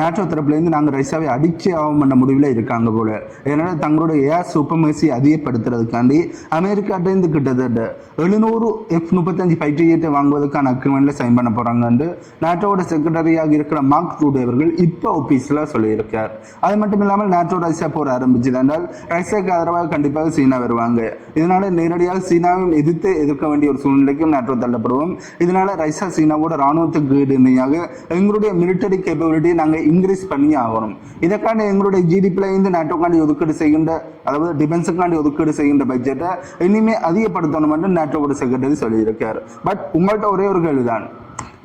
NATO தரப்புலேருந்து நாங்கள் ரஷ்யாவை அடிச்சு ஆகும் பண்ண முடிவில் இருக்காங்க போல. அதனால் தங்களுடைய ஏர் சூப்பர்மேசி அதிகப்படுத்துறதுக்காண்டி அமெரிக்காட்டேருந்து கிட்டத்தட்ட எழுநூறு எஃப் முப்பத்தஞ்சு ஃபைட்டர் வாங்குவதற்கான அக்ரிமெண்ட்ல சைன் பண்ண போறாங்கன்னு நேட்டோட செக்ரட்டரியாக இருக்கிற மார்க் ரூட் அவர்கள் இப்போ ஆஃபீஸில் சொல்லியிருக்கார். அது மட்டும் இல்லாமல் நேட்டோ ரஷ்யா போர் ஆரம்பிச்சது என்றால் ரஷ்யாவுக்கு ஆதரவாக கண்டிப்பாக சீனா வருவாங்க. இதனால நேரடியாக சீனாவையும் எதிர்த்து எதிர்க்க வேண்டிய ஒரு சூழ்நிலைக்கும் நேட்டோ தள்ளப்படுவோம். இதனால ரஷ்யா சீனாவோட ராணுவத்துக்கு இணையாக எங்களுடைய மிலிட்டரி கேப்பபிலிட்டியை நாங்கள் இன்க்ரீஸ் பண்ணி ஆகணும். இதற்காண்டி எங்களுடைய ஜிடிபியிலேருந்து நேட்டோக்காண்டி நாட்டோக்காண்டி ஒதுக்கீடு செய்கின்ற அதாவது டிஃபென்ஸுக்காண்டி ஒதுக்கீடு செய்கின்ற பட்ஜெட்டை இனிமேல் அதிகப்படுத்தணும் என்று நேட்டோவோட செக்ரட்டரி சொல்லியிருக்கார். பட் உங்கள்கிட்ட ஒரே ஒரு கேள்விதான்.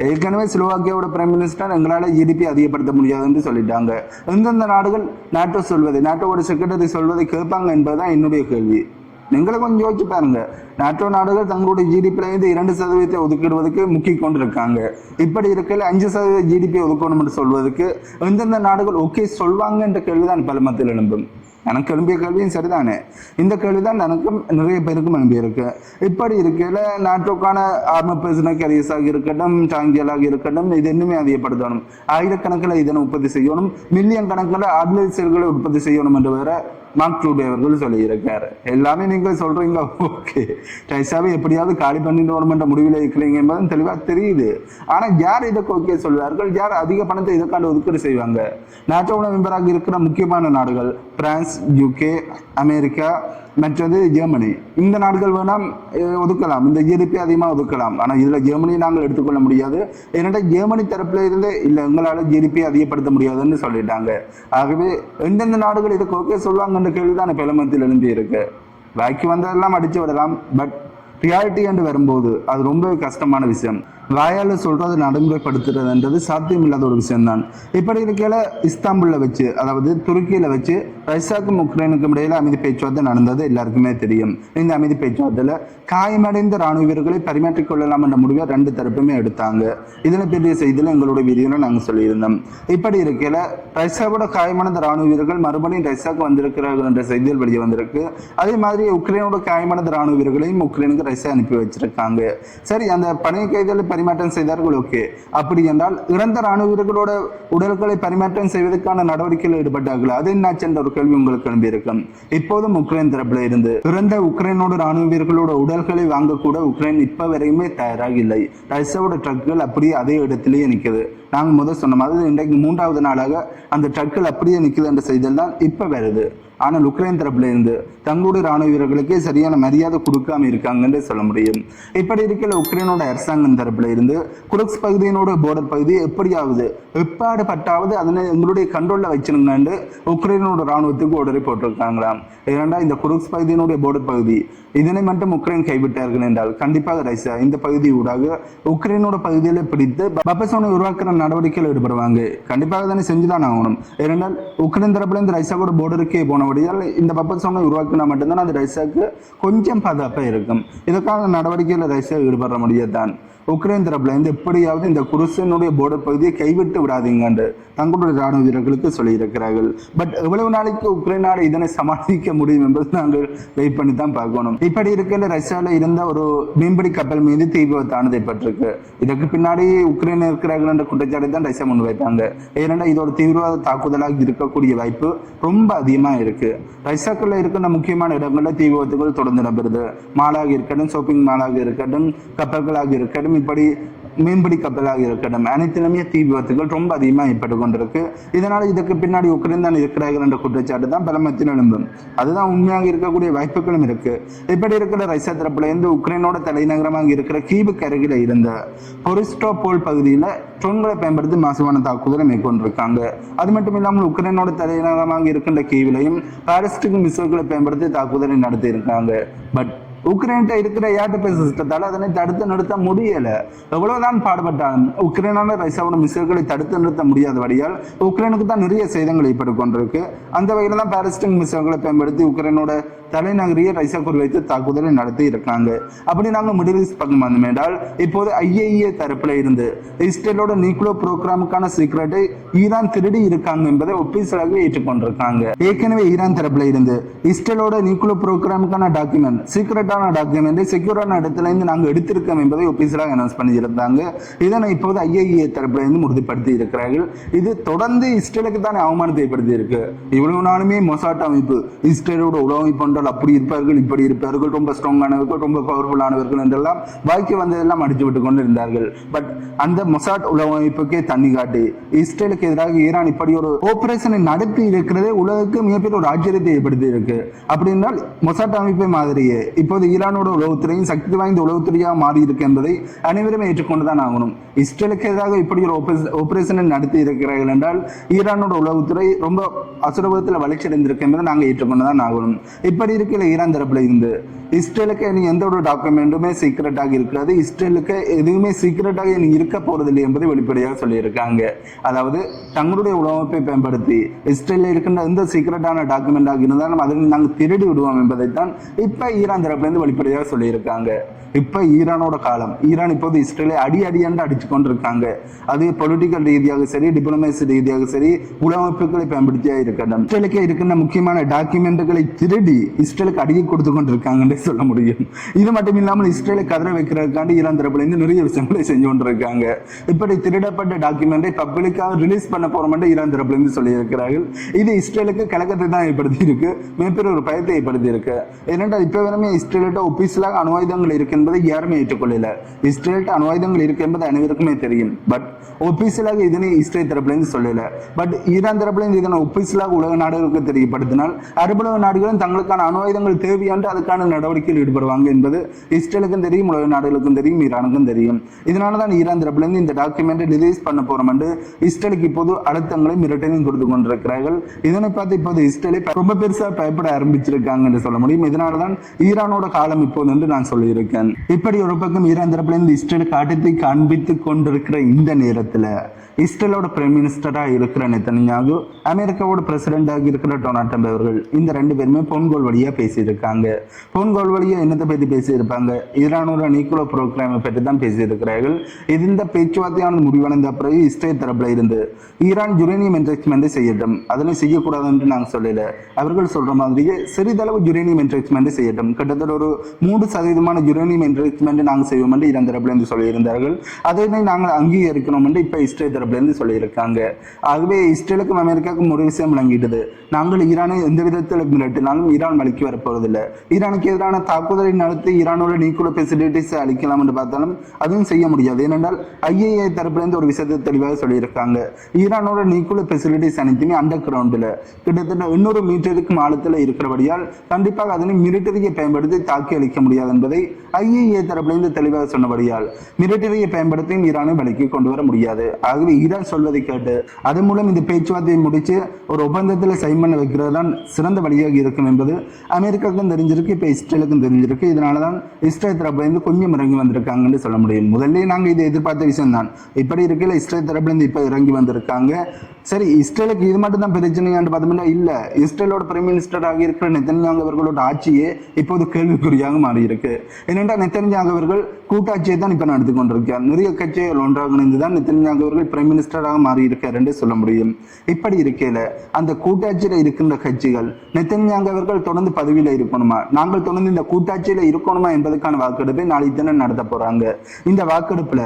ஏற்கனவே ஸ்லோவாக்கியாவோட பிரைம் மினிஸ்டர் எங்களால் ஜிடிபி அதிகப்படுத்த முடியாதுன்னு சொல்லிட்டாங்க. எந்தெந்த நாடுகள் நாட்டோ சொல்வதை நாட்டோட செக்ரட்டரி சொல்வதை கேட்பாங்க என்பதுதான் என்னுடைய கேள்வி. நீங்களே கொஞ்சம் யோசிச்சு பாருங்க. நாட்டோ நாடுகள் தங்களுடைய ஜிடிபியில இருந்து இரண்டு சதவீதத்தை ஒதுக்கிடுவதற்கு முக்கிய கொண்டிருக்காங்க. இப்படி இருக்கையில் அஞ்சு சதவீத ஜிடிபி ஒதுக்கணும் என்று சொல்வதற்கு எந்தெந்த நாடுகள் ஓகே சொல்வாங்க என்ற கேள்விதான் பல மத்தியில் எழும்பும். எனக்கு எழும்பிய கேள்வியும் சரிதானே? இந்த கேள்விதான் எனக்கும் நிறைய பேருக்கும் எழும்பியிருக்கு இப்படி இருக்கையில் நாட்டோக்கான ஆர்ம பர்சனல் கேரியர்ஸாக இருக்கட்டும் டாங்கியலாக இருக்கட்டும் இது இன்னுமே அதிகப்படுத்தணும். ஆயிரக்கணக்கில் இதனை உற்பத்தி செய்யணும் மில்லியன் கணக்கில் ஆர்டினரி செல்களை உற்பத்தி செய்யணும் என்று வேற மார்க் ட்ரூடே அவர்கள் சொல்லியிருக்காரு. எல்லாமே நீங்கள் சொல்றீங்க. ஓகே. டைசாவை எப்படியாவது காலி பண்ணி வரணுன்ற முடிவில் இருக்கிறீங்க என்பதும் தெளிவாக தெரியுது. ஆனால் யார் இதற்கு ஓகே சொல்வார்கள்? யார் அதிக பணத்தை இதற்காண்டு ஒதுக்கீடு செய்வாங்க? நாட்டோட மெம்பராக இருக்கிற முக்கியமான நாடுகள் பிரான்ஸ் யூகே அமெரிக்கா மற்றது ஜெர்மனி. இந்த நாடுகள் வேணாம் ஒதுக்கலாம். இந்த ஜிடிபி அதிகமாக ஒதுக்கலாம். ஆனால் இதில் ஜெர்மனியை நாங்கள் எடுத்துக்கொள்ள முடியாது. ஏன்னா ஜெர்மனி தரப்பில் இருந்து இல்லை எங்களால் ஜிடிபி அதிகப்படுத்த முடியாதுன்னு சொல்லிட்டாங்க. ஆகவே எந்தெந்த நாடுகள் இதுக்கு ஓகே சொல்லுவாங்கன்ற கேள்வி தான் பிளமத்தில் எழுந்தி இருக்கு. வாக்கி வந்ததெல்லாம் அடித்து விடலாம். பட் ரியாலிட்டி என்று வரும்போது அது ரொம்ப கஷ்டமான விஷயம். வாயால் சொல்றது நடைமுறைப்படுத்துறதுன்றது சாத்தியமில்லாத ஒரு விஷயம்தான். இப்படி இருக்கையில இஸ்தாம்புல்ல வச்சு அதாவது துருக்கியில வச்சு ரஷ்யாவுக்கும் உக்ரைனுக்கும் இடையில அமைதி பேச்சுவார்த்தை நடந்தது எல்லாருக்குமே தெரியும். இந்த அமைதி பேச்சுவார்த்தையில காயமடைந்த ராணுவ வீரர்களை பரிமாற்றிக் கொள்ளலாம் என்ற முடிவை ரெண்டு தரப்புமே எடுத்தாங்க. இதில் பெரிய செய்தியில எங்களுடைய வீடியோல நாங்கள் சொல்லியிருந்தோம். இப்படி இருக்கையில ரஷ்யாவோட காயமடைந்த ராணுவ வீரர்கள் மறுபடியும் ரஷ்யாவுக்கு வந்திருக்கிறார்கள் என்ற செய்திகள் வெளியே வந்திருக்கு. அதே மாதிரி உக்ரைனோட காயமடைந்த ராணுவ வீரர்களையும் உக்ரைனுக்கு ரஷ்யா அனுப்பி வச்சிருக்காங்க. சரி அந்த பணிய கைதிகளை பரிமாற்றம் செய்தார்கள் ஓகே. அப்படி என்றால் இறந்த ராணுவ வீரர்களோட உடல்களை பரிமாற்றம் செய்வதற்கான நடவடிக்கையில் ஈடுபட்டார்கள். அது என்ன என்ற ஒரு கேள்வி உங்களுக்கு எழும்பியிருக்கும். இப்போதும் உக்ரைன் தரப்பில் இருந்து இறந்த உக்ரைனோட ராணுவ வீரர்களோட உடல்களை வாங்கக்கூட உக்ரைன் இப்ப வரையுமே தயாராக இல்லை. ரஷ்யாவோட ட்ரக்குகள் அப்படியே அதே இடத்திலேயே நிற்குது. நாங்கள் முதல் சொன்ன மாதிரி இன்றைக்கு மூன்றாவது நாளாக அந்த ட்ரக்குகள் அப்படியே நிற்குது என்ற செய்தியில் தான் இப்போ வருது. ஆனால் உக்ரைன் தரப்புல இருந்து தங்களுடைய ராணுவ வீரர்களுக்கே சரியான மரியாதை கொடுக்காம இருக்காங்கன்னு சொல்ல முடியும். இப்படி இருக்கிற உக்ரைனோட அரசாங்கம் தரப்புல இருந்து குரக்ஸ் பகுதியினோட போர்டர் பகுதி எப்படியாவது எப்பாடு பட்டாவது அதனை எங்களுடைய கண்ட்ரோல்ல வச்சிருங்கன்னு உக்ரைனோட ராணுவத்துக்கு உடனே போட்டிருக்காங்களாம். ஏன்னா இந்த குரக்ஸ் பகுதியினுடைய போர்டர் பகுதி இதனை மட்டும் உக்ரைன் கைவிட்டார்கள் என்றால் கண்டிப்பாக ரஷ்யா இந்த பகுதி ஊடாக உக்ரைனோட பகுதியில பிடித்து பப்பசோனை உருவாக்குற நடவடிக்கையில் ஈடுபடுவாங்க. கண்டிப்பாக தானே செஞ்சுதான் ஆகணும். ஏனென்றால் உக்ரைன் தரப்புல இருந்து கூட போர்டருக்கே போனபடியால் இந்த பப்பசோனை உருவாக்கினா மட்டும்தான் அது ரஷ்யாவுக்கு கொஞ்சம் பாதுகாப்பாக இருக்கும். இதற்கான நடவடிக்கையில் ரஷ்யா ஈடுபட முடியாதான் உக்ரைன் தரப்புல இருந்து எப்படியாவது இந்த குருசனுடைய போர்டர் பகுதியை கைவிட்டு விடாதீங்கன்னு தங்களுடைய ராணுவ வீரர்களுக்கு சொல்லியிருக்கிறார்கள். பட் எவ்வளவு நாளைக்கு உக்ரைனால இதனை சமாளிக்க முடியும் என்பது நாங்கள் வெயிட் பண்ணி தான் பார்க்கணும். இப்படி இருக்கிற ரஷ்யாவில் இருந்த ஒரு மீன்பிடி கப்பல் மீது தீ விபத்தானது ஏற்பட்டிருக்கு. இதற்கு பின்னாடி உக்ரைன் இருக்கிறார்கள் என்ற குற்றச்சாட்டை தான் ரஷ்யா முன் வைத்தாங்க ஏனென்றால் இது ஒரு தீவிரவாத தாக்குதலாக இருக்கக்கூடிய வாய்ப்பு ரொம்ப அதிகமாக இருக்கு. ரஷ்யாக்குள்ள இருக்கிற முக்கியமான இடங்களில் தீ விபத்துகள் தொடர்ந்து நடைபெறுது மாலாக இருக்கட்டும் ஷாப்பிங் மாலாக இருக்கட்டும் கப்பல்களாக இருக்கட்டும் இப்படி மீன்பிடி கப்பலாக இருக்கட்டும். அனைத்திலுமே தீ விபத்துகள் ரொம்ப அதிகமாக ஏற்பட்டு கொண்டிருக்கு. இதனால் இதுக்கு பின்னாடி உக்ரைன் தான் இருக்கிறார்கள் என்ற குற்றச்சாட்டு தான் பல எழும்பும் அதுதான் உண்மையாக இருக்கக்கூடிய வாய்ப்புகளும் இருக்கு. இப்படி இருக்கிற ரஷ்யா தரப்புலேருந்து உக்ரைனோட தலைநகரமாக இருக்கிற கீவுக்கு அருகில் இருந்த பொரிஸ்டோபோல் பகுதியில் ட்ரோன்களை பயன்படுத்தி மாசுவான தாக்குதலை மேற்கொண்டிருக்காங்க. அது மட்டும் இல்லாமல் உக்ரைனோட தலைநகரமாக இருக்கின்ற கீவிலையும் பாலிஸ்டிக் மிசைல்களை பயன்படுத்தி தாக்குதலை நடத்தியிருக்காங்க. பட் உக்ரைன்கிட்ட இருக்கிற ஏர் சிஸ்டத்தால் அதனை தடுத்து நிறுத்த முடியல. எவ்வளவுதான் பாடுபட்டாலும் உக்ரைனான ரஷ்யாவோட மிசைல்களை தடுத்து நிறுத்த முடியாத வழியால் உக்ரைனுக்கு தான் நிறைய சேதங்கள் ஏற்பட்டு கொண்டிருக்கு. அந்த வகையில் தான் பாரிஸ்டிங் மிசைல்களை பயன்படுத்தி உக்ரைனோட தலைநகரியை ரைசா குறிவைத்து தாக்குதலை நடத்தி இருக்காங்க. அப்படி நாங்கள் மிடில் ஈஸ்ட் பக்கம் வந்தோம் என்றால் இப்போது ஐஏஏ தரப்பில் இருந்து இஸ்ரேலோட நியூக்ளியர் ப்ரோக்ராமுக்கான சீக்ரெட்டை ஈரான் திருடி இருக்காங்க என்பதை ஒப்பீசலாக ஏற்றுக்கொண்டிருக்காங்க. ஏற்கனவே ஈரான் தரப்பில் இருந்து இஸ்ரேலோட நியூக்ளியர் ப்ரோக்ராமுக்கான டாக்குமெண்ட் சீக்ரெட்டான டாக்குமெண்ட் செக்யூரான இடத்துல இருந்து நாங்கள் எடுத்திருக்கோம் என்பதை ஒப்பீசலாக அனௌன்ஸ் பண்ணியிருந்தாங்க. இதனை இப்போது ஐஏஏ தரப்பில் இருந்து உறுதிப்படுத்தி இருக்கிறார்கள். இது தொடர்ந்து இஸ்ரேலுக்கு தானே அவமானத்தை ஏற்படுத்தி இருக்கு இவ்வளவு நாளுமே மொசாட் அமைப்பு இஸ்ரேலோட உளவு அமைப்பு என்றால் அப்படி இருப்பார்கள் இப்படி இருப்பார்கள். ரொம்ப ஸ்ட்ராங்கானவர்கள் ரொம்ப பவர்ஃபுல்லானவர்கள் என்றெல்லாம் வாய்க்கு வந்ததெல்லாம் அடித்து விட்டு கொண்டு இருந்தார்கள். பட் அந்த மொசாட் உலகமைப்புக்கே தண்ணி காட்டு. இஸ்ரேலுக்கு எதிராக ஈரான் இப்படி ஒரு ஆபரேஷனை நடத்தி இருக்கிறதே உலகுக்கு மிகப்பெரிய ஒரு ஆச்சரியத்தை ஏற்படுத்தி இருக்கு. அப்படி மொசாட் அமைப்பை மாதிரியே. இப்போது ஈரானோட உளவுத்துறையும் சக்தி வாய்ந்த உளவுத்துறையாக மாறி இருக்கு என்பதை அனைவருமே ஏற்றுக்கொண்டுதான் ஆகணும். இஸ்ரேலுக்கு எதிராக இப்படி ஒரு ஆபரேஷனை நடத்தி இருக்கிறார்கள் என்றால் ஈரானோட உளவுத்துறை ரொம்ப அசுரபத்தில் வளர்ச்சி அடைந்திருக்கு என்பதை நாங்கள் ஏற்றுக்கொண்டுதான் ஆகணும். இப்படி இருக்கல ஈரான் தரப்புல இருந்து. இஸ்ரேலுக்கு இனி எந்த ஒரு டாக்குமெண்ட்டுமே சீக்ரெட்டாக இருக்கிறது இஸ்ரேலுக்கு எதுவுமே சீக்ரெட்டாக இனி இருக்க போறதில்லை என்பதை வெளிப்படையாக சொல்லியிருக்காங்க. அதாவது தங்களுடைய உலகமைப்பை பயன்படுத்தி இஸ்ரேலில் இருக்கின்ற எந்த சீக்ரெட்டான டாக்குமெண்டாக இருந்தாலும் அதை நாங்கள் திருடி விடுவோம் என்பதைத்தான் இப்போ ஈரான் தரப்புலேருந்து வெளிப்படையாக சொல்லியிருக்காங்க. இப்போ ஈரானோட காலம். ஈரான் இப்போது இஸ்ரேலை அடி அடியாண்டு அடிச்சு கொண்டிருக்காங்க. அது பொலிட்டிக்கல் ரீதியாக சரி டிப்ளமேசி ரீதியாக சரி உலகமைப்புகளை பயன்படுத்தியா இருக்கட்டும். இஸ்ரேலுக்கு இருக்கின்ற முக்கியமான டாக்குமெண்ட்டுகளை திருடி இஸ்ரேலுக்கு அடியை கொடுத்து கொண்டிருக்காங்கன்னு சொல்ல முடியும். இது மட்டும் இல்லாமல் இஸ்ரேலை கதற வைக்கிறதுக்காண்டி ஈரான் தரப்புலேருந்து நிறைய விஷயங்களை செஞ்சு கொண்டிருக்காங்க. இப்படி திருடப்பட்ட டாக்குமெண்ட்டை பப்ளிக்காக ரிலீஸ் பண்ண போறோம் ஈரான் தரப்புலேருந்து சொல்லியிருக்கிறார்கள். இது இஸ்ரேலுக்கு கலக்கத்தை தான் ஏற்படுத்தி இருக்கு மிகப்பெரிய ஒரு பயத்தை ஏற்படுத்தி இருக்கு ஏனென்றால் இப்போ வரைமே இஸ்ரேலிட்ட ஒபிசியலாக அணுவாயுதங்கள் இருக்கு என்பதை யாருமே ஏற்றுக்கொள்ளல. இஸ்ரேல்கிட்ட அணுவாயுதங்கள் இருக்கு என்பது அனைவருக்குமே தெரியும். பட் ஒபிசியலாக இதனை இஸ்ரேல் தரப்புலேருந்து சொல்லல. பட் ஈரான் தரப்புலேருந்து இதனை ஒபிசியலாக உலக நாடுகளுக்கு தெரியப்படுத்தினால் அரபுலக நாடுகளும் தங்களுக்கான அதற்கான அணுவாயுதங்கள் தேவையாண்டு அதுக்கான நடவடிக்கையில் ஈடுபடுவாங்க என்பது இஸ்ரேலுக்கும் தெரியும் உலக நாடுகளுக்கும் தெரியும் ஈரானுக்கும் தெரியும். இதனால தான் ஈரான் தரப்பிலிருந்து இந்த டாக்குமெண்ட்டை ரிலீஸ் பண்ண போறோம் என்று இஸ்ரேலுக்கு இப்போது அழுத்தங்களை மிரட்டலையும் கொடுத்து கொண்டிருக்கிறார்கள். இதனை பார்த்து இப்போது இஸ்ரேலை ரொம்ப பெருசா பயப்பட ஆரம்பிச்சிருக்காங்க என்று சொல்ல முடியும். இதனால தான் ஈரானோட காலம் இப்போது என்று நான் சொல்லியிருக்கேன். இப்படி ஒரு பக்கம் ஈரான் தரப்பிலிருந்து இஸ்ரேலுக்கு ஆட்டத்தை காண்பித்துக் கொண்டிருக்கிற இந்த நேரத்தில் இஸ்ரேலோட பிரைம் மினிஸ்டராக இருக்கிற நெத்தனியாகு அமெரிக்காவோட பிரசிடென்டாக இருக்கிற டொனால்ட் ட்ரம்ப் அவர்கள் இந்த ரெண்டு பேருமே பொன்கோல் வழியா பேசியிருக்காங்க. பொன்கோல் வழியா என்னத்தை பற்றி பேசியிருப்பாங்க? ஈரானோட நியூக்ளியர் ப்ரோக்ராமை பற்றி தான் பேசியிருக்கிறார்கள். இது இந்த பேச்சுவார்த்தையானது முடிவடைந்த பிறகு இஸ்ரேல் தரப்பில் இருந்து ஈரான் யுரேனியம் என்ட்ரெக்ஸ்மெண்ட்டை செய்யட்டும் அதனை செய்யக்கூடாது என்று நாங்கள் சொல்லல. அவர்கள் சொல்ற மாதிரியே சிறிதளவு யுரேனியம் என்ட்ரெக்ஸ்மெண்ட்டை செய்யட்டும். கிட்டத்தட்ட ஒரு மூன்று சதவீதமான யுரேனியம் என்ட்ரெக்ஸ்மெண்ட்டை நாங்கள் செய்வோம் என்று ஈரான் தரப்பில் இருந்து சொல்லியிருந்தார்கள். அதனை நாங்கள் அங்கீகரிக்கணும் என்று இப்போ இஸ்ரேல் தரப்புலேருந்து சொல்லியிருக்காங்க. ஆகவே இஸ்ரேலுக்கும் அமெரிக்காவுக்கும் ஒரு விஷயம் விளங்கிட்டது. நாங்கள் ஈரானை எந்த விதத்தில் மிரட்டினாலும் ஈரான் வலிக்கு வரப்போவதில்லை. ஈரானுக்கு எதிரான தாக்குதலை நடத்தி ஈரானோட நியூக்ளியர் ஃபெசிலிட்டிஸை அளிக்கலாம் என்று பார்த்தாலும் அதுவும் செய்ய முடியாது. ஏனென்றால் ஐஏஏ தரப்புலேருந்து ஒரு விஷயத்தை தெளிவாக சொல்லியிருக்காங்க. ஈரானோட நியூக்ளியர் ஃபெசிலிட்டிஸ் அனைத்துமே அண்டர் கிரவுண்டில் கிட்டத்தட்ட இன்னொரு மீட்டருக்கும் ஆழத்தில் இருக்கிறபடியால் கண்டிப்பாக அதனை மிலிட்டரியை பயன்படுத்தி தாக்கி அளிக்க முடியாது என்பதை ஐஏஏ தரப்புலேருந்து தெளிவாக சொன்னபடியால் மிலிட்டரியை பயன்படுத்தியும் ஈரானை வலிக்கு கொண்டு வர முடியாது. ஆகவே இதான் சொல்வதை கேட்டு அதன் மூலம் இந்த பேச்சுவார்த்தையை முடித்து ஒரு ஒப்பந்தத்தில் சைன் பண்ண வைக்கிறது தான் சிறந்த வழியாக இருக்கும் என்பது அமெரிக்காவுக்கும் தெரிஞ்சிருக்கு இப்போ இஸ்ரேலுக்கும் தெரிஞ்சிருக்கு. இதனால தான் இஸ்ரேல் தரப்புலேருந்து கொஞ்சம் இறங்கி வந்திருக்காங்கன்னு சொல்ல முடியும். முதல்ல நாங்கள் இதை எதிர்பார்த்த விஷயம் தான் இப்படி இருக்கையில் இஸ்ரேல் தரப்புலேருந்து இப்போ இறங்கி வந்திருக்காங்க. சரி இஸ்ரேலுக்கு இது மட்டும் தான் பிரச்சனையான்னு பார்த்தோம்னா இல்லை. இஸ்ரேலோட பிரைம் மினிஸ்டராக இருக்கிற நெத்தன்யாங் அவர்களோட ஆட்சியே இப்போது கேள்விக்குறியாக மாறியிருக்கு. ஏனென்றால் நெத்தன்யாங் அவர்கள் கூட்டாட்சியை தான் இப்போ நடத்தி கொண்டிருக்கார் நிறைய கட்சிகள் ஒன்றாக இணைந்து தான் நெத்தன்யாங் அவர்கள் பிரைம் மினிஸ்டராக மாறியிருக்கார் என்று சொல்ல முடியும். இப்படி இருக்கையில அந்த கூட்டாட்சியில இருக்கின்ற கட்சிகள் நெத்தன்யாங் அவர்கள் தொடர்ந்து பதவியில இருக்கணுமா? நாங்கள் தொடர்ந்து இந்த கூட்டாட்சியில இருக்கணுமா என்பதற்கான வாக்கெடுப்பை நாளை தினம் நடத்த போறாங்க. இந்த வாக்கெடுப்புல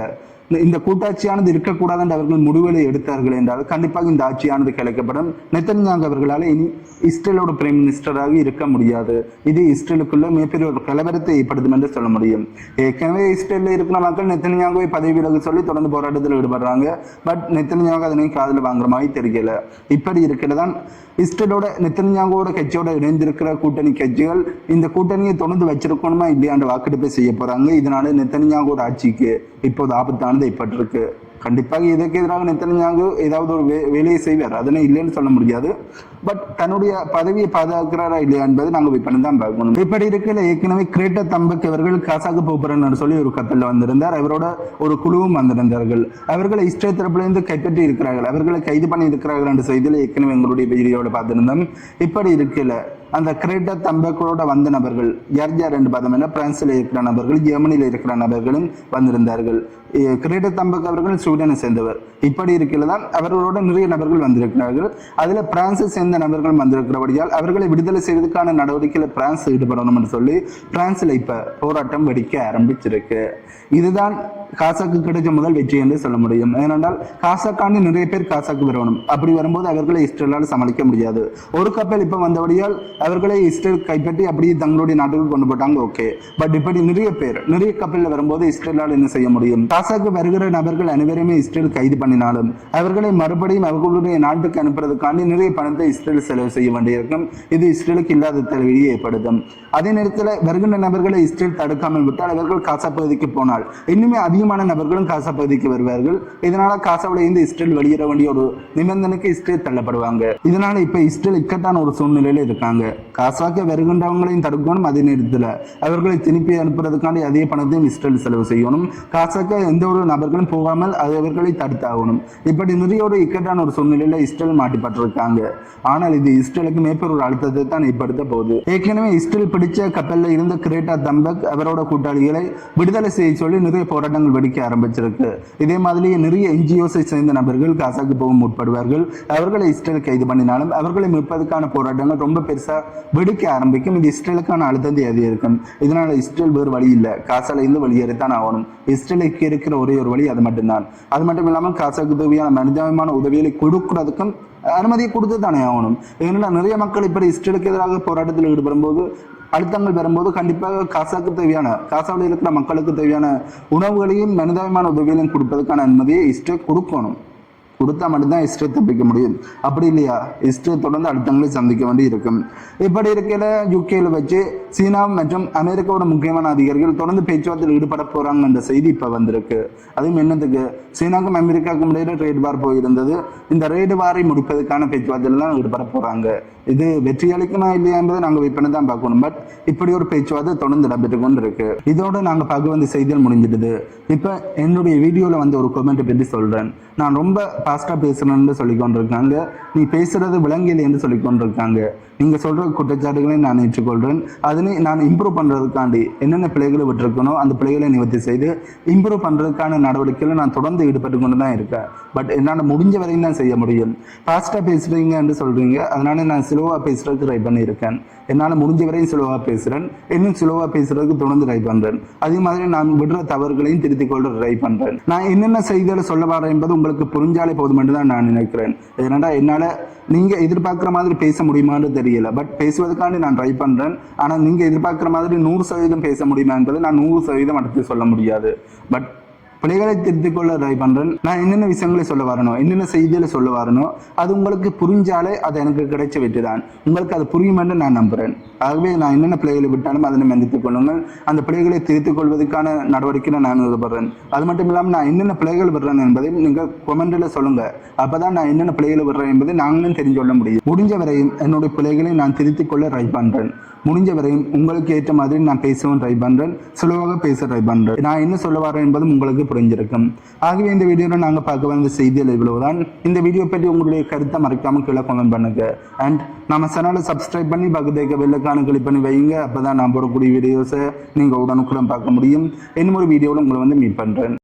இந்த- கூட்டாட்சியானது இருக்கக்கூடாது என்று அவர்கள் முடிவுகளை எடுத்தார்கள் என்றால் கண்டிப்பாக இந்த ஆட்சியானது கிடைக்கப்படும் நெத்தன்யாங் அவர்களால் இனி இஸ்ரேலோட பிரைம் மினிஸ்டராக இருக்க முடியாது. இது இஸ்ரேலுக்குள்ள மிகப்பெரிய ஒரு கலவரத்தை ஏற்படுத்தும் என்று சொல்ல முடியும். ஏற்கனவே இஸ்ரேலில் இருக்கிற மக்கள் நெத்தன்யாங்குவை பதவி விலகு சொல்லி தொடர்ந்து போராட்டத்தில் ஈடுபடுறாங்க. பட் நெத்தன்யாகு அதனை காதில் வாங்குற மாதிரி தெரியல. இப்படி இருக்கிறதான் இஸ்ரேலோட நெத்தன்யாங்கோட கட்சியோட இணைந்திருக்கிற கூட்டணி கட்சிகள் இந்த கூட்டணியை தொடர்ந்து வச்சிருக்கணுமா இல்லையான்ற வாக்கெடுப்பை செய்ய போறாங்க. இதனால நெத்தன்யாங்கோட ஆட்சிக்கு இப்போது ஆபத்தான சந்தைப்பட்டிருக்கு கண்டிப்பாக இதற்கு எதிராக நெத்தன்யாகு ஏதாவது ஒரு வே வேலையை செய்வார். அதனை இல்லைன்னு சொல்ல முடியாது. பட் தன்னுடைய பதவியை பாதுகாக்கிறாரா இல்லையா என்பதை நாங்கள் விற்பனை தான் பார்க்கணும். இப்படி இருக்கிற ஏற்கனவே கிரேட்ட தம்பக் அவர்கள் காசாக்கு போகிறேன்னு சொல்லி ஒரு கப்பலில் வந்திருந்தார். அவரோட ஒரு குழுவும் வந்திருந்தார்கள். அவர்களை இஸ்ரேல் தரப்பிலிருந்து கைப்பற்றி இருக்கிறார்கள். அவர்களை கைது பண்ணி இருக்கிறார்கள் என்ற செய்தியில் ஏற்கனவே எங்களுடைய வீடியோவில் பார்த்திருந்தோம். இப்படி இருக்கையில் அந்த கிரேட்ட தம்பக்களோட வந்த நபர்கள் யார் யார் என்று பார்த்தோம்னா பிரான்சில் இருக்கிற நபர்கள் ஜெர்மனியில் இருக்கிற நபர்களும் வந்திருந்தார்கள். இ- கிரேட்ட தம்பக் அவர்கள் ஸ்வீடனை சேர்ந்தவர். இப்படி இருக்கையில் தான் அவர்களோட நிறைய நபர்கள் வந்திருக்கிறார்கள். அதில் பிரான்ஸை சேர்ந்த நபர்கள் வந்திருக்கிறபடியால் அவர்களை விடுதலை செய்வதற்கான நடவடிக்கையில் பிரான்ஸ் ஈடுபடணும் என்று சொல்லி பிரான்ஸில் இப்போ போராட்டம் வெடிக்க ஆரம்பிச்சிருக்கு. இதுதான் காசாக்கு கிடைச்ச முதல் வெற்றி என்று சொல்ல முடியும். ஏனென்றால் காசாக்கான நிறைய பேர் காசாக்கு வரணும். அப்படி வரும்போது அவர்களை இஸ்ரேலால் சமாளிக்க முடியாது. ஒரு கப்பல் இப்போ வந்தபடியால் அவர்களை இஸ்ரேல் கைப்பற்றி அப்படியே தங்களுடைய நாட்டுக்கு கொண்டு போட்டாங்க ஓகே. பட் இப்படி நிறைய பேர் நிறைய கப்பலில் வரும்போது இஸ்ரேலால் என்ன செய்ய முடியும்? காசாக்கு வருகிற நபர்கள் அனைவருமே இஸ்ரேல் கைது பண்ணினாலும் அவர்களை மறுபடியும் அவர்களுடைய நாட்டுக்கு அனுப்புறதுக்காண்டி நிறைய பணத்தை இஸ்ரேல் செலவு செய்ய வேண்டியிருக்கும். இது இஸ்ரேலுக்கு இல்லாத தலைவியை ஏற்படுத்தும். அதே நேரத்தில் வருகின்ற நபர்களை இஸ்ரேல் தடுக்காமல் விட்டால் அவர்கள் காசா பகுதிக்கு போனால் இன்னுமே அதிகமான நபர்களும் காசா பகுதிக்கு வருவார்கள். இதனால காசாவில் இருந்து இஸ்ரேல் வெளியேற வேண்டிய ஒரு நிபந்தனைக்கு இஸ்ரேல் தள்ளப்படுவாங்க. இதனால இப்ப இஸ்ரேல் இக்கட்டான ஒரு சூழ்நிலையில இருக்காங்க. காசாக்கு வருகின்றவங்களையும் தடுக்கணும். அதே நேரத்தில் அவர்களை திருப்பி அனுப்புறதுக்காண்டி அதே பணத்தையும் இஸ்ரேல் செலவு செய்யணும். காசாக்க எந்த ஒரு நபர்களும் போகாமல் அவர்களை அவர்களை ஆகணும். இப்படி நிறைய ஒரு இக்கட்டான ஒரு சூழ்நிலையில இஸ்ரேல் மாட்டிப்பட்டிருக்காங்க. ஆனால் இது இஸ்ரேலுக்கு மேற்பொரு ஒரு அழுத்தத்தை தான் ஏற்படுத்த போகுது. ஏற்கனவே இஸ்ரேல் பிடிச்ச கப்பலில் இருந்த கிரேட்டா தம்பக் அவரோட கூட்டாளிகளை விடுதலை செய்ய சொல்லி நிறைய போராட்டங்கள் வெடிக்க ஆரம்பிச்சிருக்கு. இதே மாதிரி நிறைய என்ஜிஓஸை சேர்ந்த நபர்கள் காசாக்கு போக முற்படுவார்கள். அவர்களை இஸ்ரேல் கைது பண்ணினாலும் அவர்களை மீட்பதற்கான போராட்டங்கள் ரொம்ப பெருசா வெடிக்க ஆரம்பிக்கும். இது இஸ்ரேலுக்கான அழுத்தத்தை அதிகரிக்கும் இதனால இஸ்ரேல் வேறு வழி இல்லை. காசால இருந்து வெளியேறத்தான் ஆகணும். இஸ்ரேலுக்கு இருக்கிற ஒரே ஒரு வழி அது மட்டும்தான். அது மட்டும் இல்லாமல் காசாக்கு தேவையான மனிதாபிமான உதவிகளை கொடுக்கறதுக்கும் அனுமதியை கொடுத்து தானே ஆகணும். ஏன்னா நிறைய மக்கள் இப்படி இஸ்ரேலுக்கு எதிராக போராட்டத்தில் ஈடுபடும் போது அழுத்தங்கள் வரும்போது கண்டிப்பாக காசாக்கு தேவையான காசாவில் இருக்கிற மக்களுக்கு தேவையான உணவுகளையும் மனிதாபிமான உதவிகளையும் கொடுப்பதற்கான அனுமதியை இஸ்ரேல் கொடுக்கணும். கொடுத்தா மட்டும்தான் இஸ்ரேல் தப்பிக்க முடியும். அப்படி இல்லையா? இஸ்ரேல் தொடர்ந்து அடுத்தவங்களை சந்திக்க வேண்டி இருக்கும் இப்படி இருக்கையில் யூகேல வச்சு சீனா மற்றும் அமெரிக்காவோட முக்கியமான அதிகாரிகள் தொடர்ந்து பேச்சுவார்த்தையில் ஈடுபட போறாங்க என்ற செய்தி இப்போ வந்திருக்கு. அதுவும் என்னத்துக்கு? சீனாக்கும் அமெரிக்காவுக்கும் இடையில ரேடு வார் போயிருந்தது. இந்த ரேடு வாரை முடிப்பதற்கான பேச்சுவார்த்தையில் தான் ஈடுபட போறாங்க. இது வெற்றி அளிக்குமா இல்லையா என்பதை நாங்கள் விற்பனை தான் பார்க்கணும். பட் இப்படி ஒரு பேச்சுவார்த்தை தொடர்ந்து இடம்பெற்று கொண்டு இருக்கு இதோட நாங்கள் பார்க்க வந்த செய்திகள் முடிஞ்சிடுது. இப்போ என்னுடைய வீடியோவில் வந்து ஒரு கமெண்ட் பற்றி சொல்கிறேன் நான் ரொம்ப ஃபாஸ்ட்டாக பேசுகிறேன்னு சொல்லி கொண்டிருக்காங்க நீ பேசுகிறது விலங்கில் என்று சொல்லி கொண்டிருக்காங்க நீங்கள் சொல்கிற குற்றச்சாட்டுகளை நான் ஏற்றுக்கொள்கிறேன் அதனை நான் இம்ப்ரூவ் பண்ணுறதுக்காண்டி என்னென்ன பிள்ளைகளை விட்டுருக்கணும் அந்த பிள்ளைகளை நிவர்த்தி செய்து இம்ப்ரூவ் பண்ணுறதுக்கான நடவடிக்கைகளை நான் தொடர்ந்து ஈடுபட்டு கொண்டு தான் இருக்கேன். பட் என்னால் முடிஞ்ச வரையும் தான் செய்ய முடியும். ஃபாஸ்ட்டாக பேசுறீங்கன்னு சொல்றீங்க. சொல்கிறீங்க அதனால நான் ஸ்லோவாக பேசுறதுக்கு ட்ரை பண்ணியிருக்கேன். என்னால் முடிஞ்ச வரையும் ஸ்லோவாக பேசுகிறேன் இன்னும் ஸ்லோவாக பேசுறதுக்கு தொடர்ந்து ட்ரை பண்ணுறேன் அதே மாதிரி நான் விடுற தவறுகளையும் திருத்திக் கொள்ள ட்ரை பண்ணுறேன் நான் என்னென்ன செய்திகளை சொல்ல வரேன் என்பது உங்களுக்கு புரிஞ்சாலே போதும் என்று தான் நான் நினைக்கிறேன். ஏன்னா என்னால் நீங்கள் எதிர்பார்க்குற மாதிரி பேச முடியுமான்னு தெரியும் தெரியல. பட் பேசுவதற்காண்டி நான் ட்ரை பண்ணுறேன் ஆனால் நீங்கள் எதிர்பார்க்குற மாதிரி நூறு சதவீதம் பேச முடியுமா என்பதை நான் நூறு சதவீதம் அடுத்து சொல்ல முடியாது. பட் பிள்ளைகளை திருத்திக் கொள்ள ட்ரை பண்ணுறேன் நான் என்னென்ன விஷயங்களை சொல்ல வரணும் என்னென்ன செய்திகளை சொல்ல வரணும் அது உங்களுக்கு புரிஞ்சாலே அது எனக்கு கிடைச்ச வெற்றி தான் உங்களுக்கு அது புரியும் என்று நான் நம்புகிறேன் ஆகவே நான் என்னென்ன பிள்ளைகளை விட்டாலும் அதனை மன்னித்துக் கொள்ளுங்கள். அந்த பிள்ளைகளை திருத்திக் கொள்வதற்கான நடவடிக்கையில் நான் ஈடுபடுறேன். அது மட்டும் இல்லாமல் நான் என்னென்ன பிள்ளைகள் விடுறேன் என்பதை நீங்கள் கொமெண்டில் சொல்லுங்கள் அப்போ தான் நான் என்னென்ன பிள்ளைகளை விடுறேன் என்பதை நாங்களும் தெரிஞ்சு கொள்ள முடியும். முடிஞ்ச வரையும் என்னுடைய பிள்ளைகளை நான் திருத்திக் கொள்ள ட்ரை பண்ணுறேன் முடிஞ்ச வரையும் உங்களுக்கு ஏற்ற மாதிரி நான் பேசவும் ட்ரை பண்ணுறேன் சுலவாக பேச ட்ரை பண்ணுறேன் நான் என்ன சொல்ல வரேன் என்பதும் உங்களுக்கு புரிஞ்சிருக்கும். ஆகவே இந்த வீடியோவில் நாங்கள் பார்க்க வந்த செய்திகள் இவ்வளவுதான். இந்த வீடியோ பற்றி உங்களுடைய கருத்தை மறைக்காமல் கீழே கமெண்ட் பண்ணுங்க. அண்ட் நம்ம சேனலை சப்ஸ்கிரைப் பண்ணி பக்கத்துக்கு வெள்ளக்கான கிளிக் பண்ணி வைங்க. அப்போ தான் நான் போடக்கூடிய வீடியோஸை நீங்கள் உடனுக்குடன் பார்க்க முடியும். இன்னும் ஒரு வீடியோவில் உங்களை வந்து மீட் பண்ணுறேன்